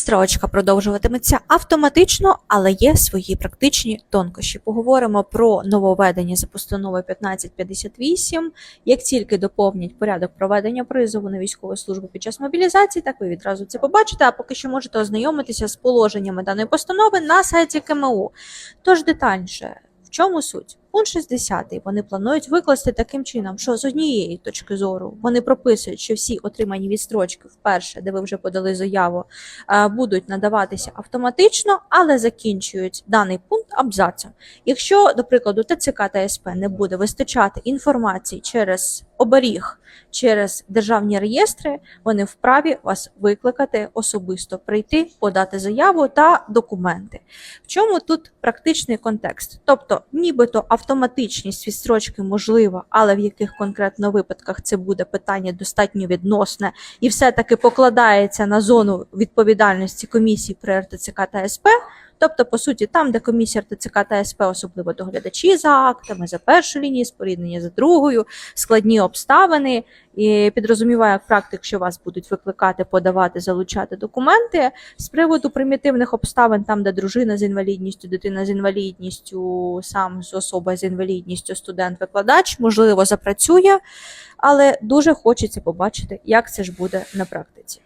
Строчка продовжуватиметься автоматично, але є свої практичні тонкощі. Поговоримо про нововведення за постановою 1558. Як тільки доповнять порядок проведення призову на військову службу під час мобілізації, так ви відразу це побачите. А поки що можете ознайомитися з положеннями даної постанови на сайті КМУ. Тож детальніше, в чому суть? Пункт 60 вони планують викласти таким чином, що з однієї точки зору вони прописують, що всі отримані відстрочки вперше, де ви вже подали заяву, будуть надаватися автоматично, але закінчують даний пункт абзацом. Якщо, до прикладу, ТЦК та СП не буде вистачати інформації через оберіг, через державні реєстри, вони вправі вас викликати особисто, прийти, подати заяву та документи. В чому тут практичний контекст? Тобто, нібито автоматичність відстрочки можлива, але в яких конкретно випадках це буде питання достатньо відносне і все-таки покладається на зону відповідальності комісії при РТЦК та СП. Тобто, по суті, там, де комісія РТЦК та СП, особливо доглядачі за актами, за першу лінію, споріднення за другою, складні обставини. І підрозуміваю практик, що вас будуть викликати, подавати, залучати документи з приводу примітивних обставин, там, де дружина з інвалідністю, дитина з інвалідністю, сам з особа з інвалідністю, студент-викладач, можливо, запрацює, але дуже хочеться побачити, як це ж буде на практиці.